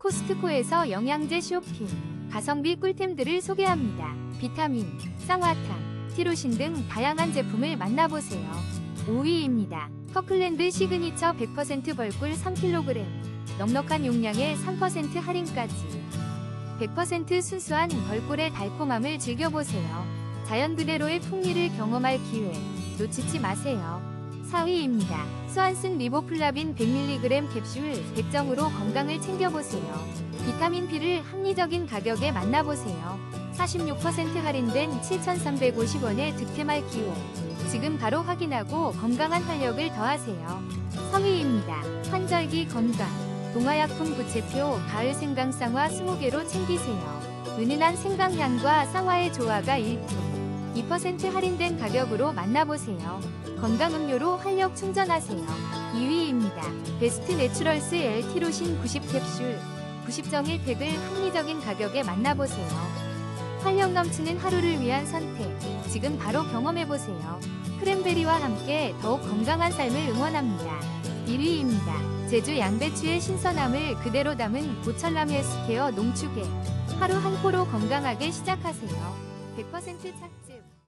코스트코에서 영양제 쇼핑, 가성비 꿀템들을 소개합니다. 비타민, 쌍화탕, 티로신 등 다양한 제품을 만나보세요. 5위입니다. 커클랜드 시그니처 100% 벌꿀 3kg. 넉넉한 용량에 3% 할인까지. 100% 순수한 벌꿀의 달콤함을 즐겨보세요. 자연 그대로의 풍미를 경험할 기회 놓치지 마세요. 4위입니다. 수완슨 리보플라빈 100mg 캡슐 100정으로 건강을 챙겨보세요. 비타민 B를 합리적인 가격에 만나보세요. 46% 할인된 7,350원의 득템할 기회. 지금 바로 확인하고 건강한 활력을 더하세요. 3위입니다. 환절기 건강. 동화약품 부채표 가을 생강 쌍화 20개로 챙기세요. 은은한 생강향과 쌍화의 조화가 일품. 2% 할인된 가격으로 만나보세요. 건강음료로 활력 충전하세요. 2위입니다. 베스트 내추럴스 L티로신 90캡슐 90정일 팩을 합리적인 가격에 만나보세요. 활력 넘치는 하루를 위한 선택. 지금 바로 경험해보세요. 크랜베리와 함께 더욱 건강한 삶을 응원합니다. 1위입니다. 제주 양배추의 신선함을 그대로 담은 보철남 헬스케어 농축액. 하루 한 포로 건강하게 시작하세요. 100% 착즙.